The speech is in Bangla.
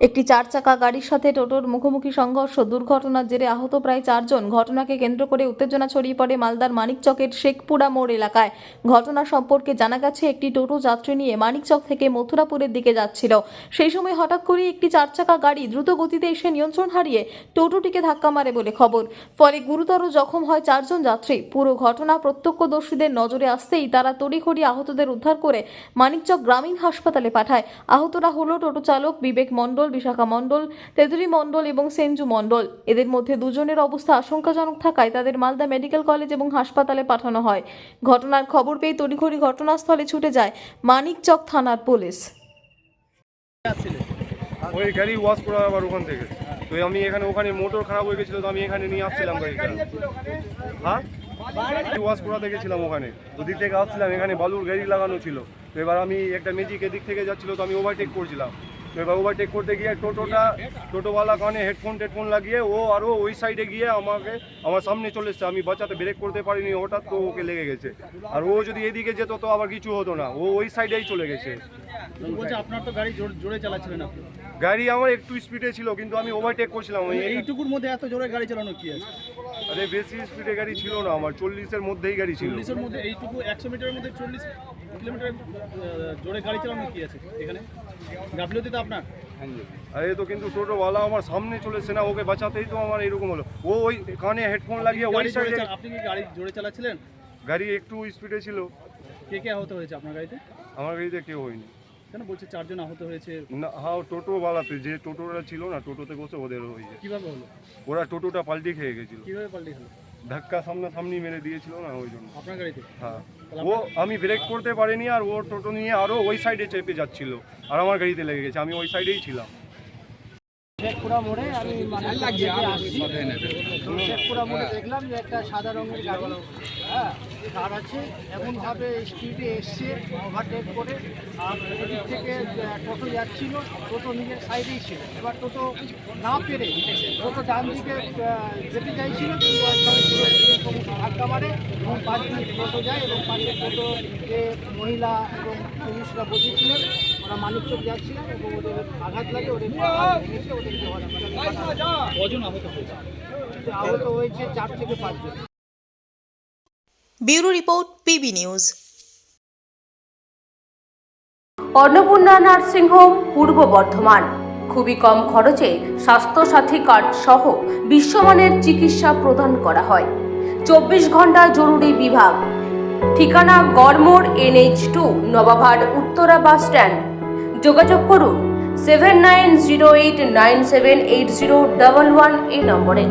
একটি চার চাকা গাড়ির সাথে টোটোর মুখোমুখি সংঘর্ষ, দুর্ঘটনার জেরে আহত প্রায় চারজন। ঘটনাকে কেন্দ্র করে উত্তেজনা ছড়িয়ে পড়ে মালদার মানিকচকের শেখপুরা মোড় এলাকায়। ঘটনা সম্পর্কে জানা গেছে, একটি টোটো যাত্রী নিয়ে মানিকচক থেকে মথুরাপুরের দিকে যাচ্ছিল। সেই সময় হঠাৎ করে একটি চার চাকা গাড়ি দ্রুত গতিতে এসে নিয়ন্ত্রণ হারিয়ে টোটোটিকে ধাক্কা মারে বলে খবর। ফলে গুরুতর জখম হয় চারজন যাত্রী। পুরো ঘটনা প্রত্যক্ষদর্শীদের নজরে আসতেই তারা তড়িঘড়ি আহতদের উদ্ধার করে মানিকচক গ্রামীণ হাসপাতালে পাঠায়। আহতরা হলো টোটো চালক বিবেক মণ্ডল বিশাখা মণ্ডল তেতুরি মণ্ডল এবং সেঞ্জু মণ্ডল। এদের মধ্যে দুজনের অবস্থা আশঙ্কাজনক থাকায় তাদের মালদা মেডিকেল কলেজ এবং হাসপাতালে পাঠানো হয়। ঘটনার খবর পেয়ে তড়িঘড়ি ঘটনাস্থলে ছুটে যায় মানিকচক থানার পুলিশ। ওই গাড়ি ওয়াশ করা আবার ওখান থেকে। তো আমি এখানে, ওখানে মোটর খারাপ হয়ে গেছিল তো আমি এখানে নিয়ে আসছিলাম গাড়িটা। হ্যাঁ? ওয়াশ করাতে গেছিলাম ওখানে। ওদিক থেকে আসছিলাম, এখানে বালুর গাড়ি লাগানো ছিল। এবার আমি একটা ম্যাজিক এদিক থেকে যাচ্ছিল তো আমি ওভারটেক করছিলাম। তো এবার ওভারটেক করতে গিয়ে টোটোটা টোটোওয়ালা কানে হেডফোন টেডফোন লাগিয়ে ও আরও ওই সাইডে গিয়ে আমাকে আমার সামনে চলে এসছে। আমি বাচ্চাতে ব্রেক করতে পারিনি হঠাৎ তো ওকে লেগে গেছে। আর ও যদি এদিকে যেত তো আবার কিছু হতো না। ও ওই সাইডেই চলে গেছে। আপনার তো গাড়ি জোরে চালাচ্ছিলেন আপনি। গাড়ি আমার একটু স্পিডে ছিল কিন্তু আমি ওভারটেক করছিলাম। এইটুকুর মধ্যে এত জোরে গাড়ি চালানো কি আছে? আরে বেশি স্পিডে গাড়ি ছিল না আমার চল্লিশের মধ্যেই গাড়ি ছিল। চল্লিশের মধ্যে এইটুকু একশো মিটারের মধ্যে চল্লিশ কিলোমিটার জোরে গাড়ি চালানো কি আছে এখানে? গাফিলতি তো আপনার? আরে তো কিন্তু টোটোওয়ালা আমার সামনে চলে এসছে না ওকে বাঁচাতেই তো আমার এরকম হলো। ও ওই কানে হেডফোন লাগিয়ে ওই সাইডে আপনি কি গাড়ি জোরে চালাচ্ছিলেন? গাড়ি একটু স্পিডে ছিল। কে কে আহত হয়েছে আপনার গাড়িতে? আমার গাড়িতে কেউ হয়নি। কেন বলছে চারজন আহত হয়েছে? না হ্যাঁ টোটোওয়ালাতে যে টোটোটা ছিল না টোটোতে বসে ওদের হয়েছে কীভাবে হলো? ওরা টোটোটা পাল্টি খেয়ে গেছিল। কীভাবে পাল্টে হলো ধাক্কা সামনাসামনি মেরে দিয়েছিল না ওই জন্য। আপনার গাড়িতে? হ্যাঁ। ও আমি ব্রেক করতে পারিনি আর ও টোটো নিয়ে আরও ওই সাইডে চেপে যাচ্ছিল। আর আমার গাড়িতে লেগে গেছে আমি ওই সাইডেই ছিলাম। শেখপুরা মোড়ে আমি মানে শেখপুরা মোড়ে দেখলাম যে একটা সাদা রঙের গাড়ি হ্যাঁ কার আছে। এমনভাবে স্পিডে এসছে ওভারটেক করে। আর এদিক থেকে টোটো যাচ্ছিল টোটো নিজের সাইডেই ছিল। এবার টোটো না পেরে টোটো ডান দিকে যেতে চাইছিল ধাক্কা মারে এবং পাঁচ মিনিট টোটো যায় এবং পাশে টোটো যে মহিলা এবং পুরুষরা বসেছিলেন। মানিকচক যাচ্ছিলেন এবং ওদের আঘাত লাগে ওদের ভেঙেছে। কজন আহত হয়েছে? আহত হয়েছে চার থেকে পাঁচজন। Bureau report PB news. Annapurna nursing home Purba Bardhaman. খুবই কম খরচে স্বাস্থ্যসাথী কার্ড সহ বিশ্বমানের চিকিৎসা প্রদান করা হয়। চব্বিশ ঘণ্টা জরুরি বিভাগ। ঠিকানা Garmor NH two Nababhat Uttara bus stand. যোগাযোগ করুন seven nine zero eight nine seven eight zero double one এই নম্বরে।